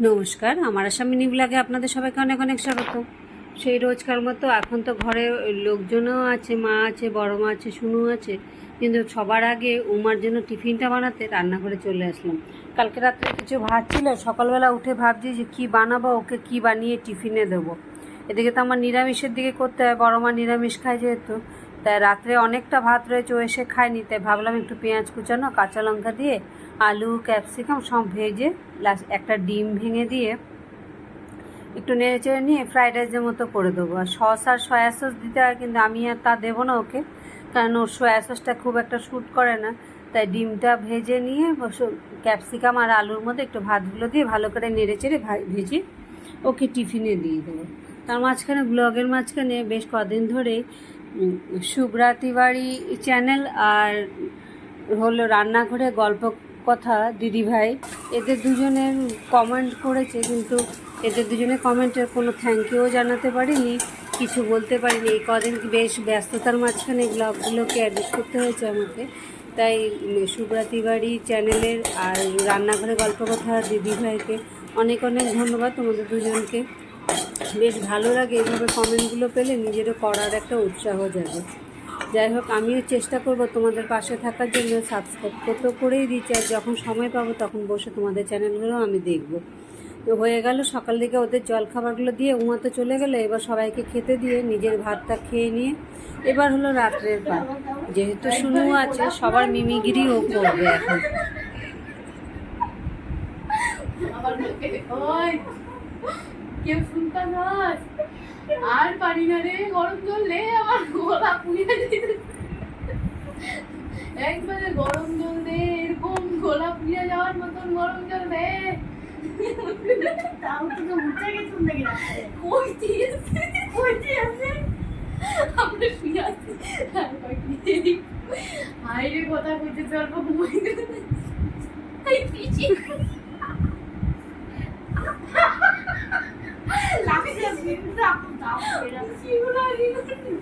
নমস্কার, আমার আশা মিনি ব্লগে আপনাদের সবাইকে অনেক অনেক স্বাগত। সেই রোজকার মতো এখন তো ঘরে লোকজনও আছে, মা আছে, বড় মা আছে, শুনু আছে, কিন্তু সবার আগে উমার জন্য টিফিনটা বানাতে রান্নাঘরে চলে আসলাম। কালকে রাত্রে কিছু ভাত ছিল, সকালবেলা উঠে ভাবছি যে কী বানাবো, ওকে কী বানিয়ে টিফিনে দেবো। এদিকে তো আমার নিরামিষের দিকে করতে হয়, বড় মা নিরামিষ খায় যেহেতু তাই রাত্রে অনেকটা ভাত রয়েছে এসে খায়নি তাই ভাবলাম একটু পেঁয়াজ কুচানো কাঁচা লঙ্কা দিয়ে আলু ক্যাপসিকাম সব ভেজে লাস্ট একটা ডিম ভেঙে দিয়ে একটু নেড়ে চেড়ে নিয়ে ফ্রাইড রাইসের মতো করে দেবো। আর সস আর সয়া সস দিতে হয় কিন্তু আমি আর তা দেবো না ওকে কারণ ওর সয়া সসটা খুব একটা শ্যুট করে না। তাই ডিমটা ভেজে নিয়ে ক্যাপসিকাম আর আলুর মধ্যে একটু ভাতগুলো দিয়ে ভালো করে নেড়ে চেড়ে ভেজে ওকে টিফিনে দিয়ে দেবো। তার মাঝখানে ব্লগের মাঝখানে বেশ কদিন ধরে উম, শুভ্রা তিওয়ারি চ্যানেল আর হলো রান্নাঘরে গল্প কথা দিদিভাই। এদের দুজনের কমেন্ট করেছে কিন্তু এদের দুজনের কমেন্টের কোনো থ্যাংক ইউ জানাতে পারিনি, কিছু বলতে পারিনি। এই কদিন বেশ ব্যস্ততার মাঝখানে ব্লগগুলোকে অ্যাডিট করতে হয়েছে আমাকে। তাই শুভ্রা তিওয়ারি চ্যানেলের আর রান্নাঘরে গল্প কথা দিদিভাইকে অনেক অনেক ধন্যবাদ। তোমাদের দুজনকে বেশ ভালো লাগে এইভাবে কমেন্টগুলো পেলে নিজেরও করার একটা উৎসাহ যাবে যাই হোক, আমিও চেষ্টা করব তোমাদের পাশে থাকার জন্য। সাবস্ক্রাইব করতে করেই দিচ্ছি, আর যখন সময় পাবো তখন বসে তোমাদের চ্যানেলগুলো আমি দেখব। তো হয়ে গেল, সকাল দিকে ওদের জলখাবারগুলো দিয়ে উমাতে চলে গেলে, এবার সবাইকে খেতে দিয়ে নিজের ভাতটা খেয়ে নিয়ে এবার হলো রাত্রের পাত যেহেতু শুনু আছে, সবার মিমিগিরি ও করবে এখন। কেউ শুনতা নাস আর পারি না রে গরম জল আমার গলা পুড়ে যেতে একবারে গরম জল দে এরকম গলা পুড়ে যাওয়ার মতন গরম জল দে। তাও তোকে উঠে গেছে নাকি? কই দিয়েছে কই দিয়েছে আমরা শুয়ে আছি। হাই রে কথা কইতে অল্প ঘুমাই।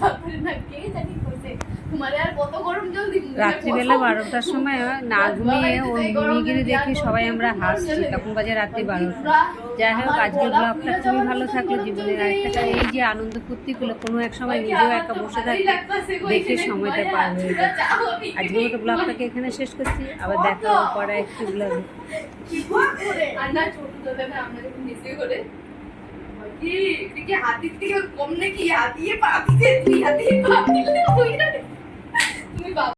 তারপরে না কে জানি কইছে তোমারে আর কত গরম জল দিব রাত্রিবেলা বারোটার সময় না ঘুমিয়ে ওর মিমিগিরি দেখে সবাই আমরা হাসছি তখন বাজে রাত্রি বারোটা। যাই হোক আজকের ব্লগটা খুবই ভালো থাকল জীবনের আরেকটা। এই যে আনন্দ ফুর্তিগুলো কোনো এক সময় নিজেও একা বসে থাকি দেখে সময়টা পার হয়ে যায় আজকে মতো ব্লগটাকে এখানে শেষ করছি। আবার দেখা পরে একটি ব্লগে কি করে? আর না ছোট ছোট না আমরা যখন মিশে করে কি এদিকে হাতির থেকে কম নাকি হাতিয়ে পা দিতে তুই হাতিয়ে পা দিলে ওই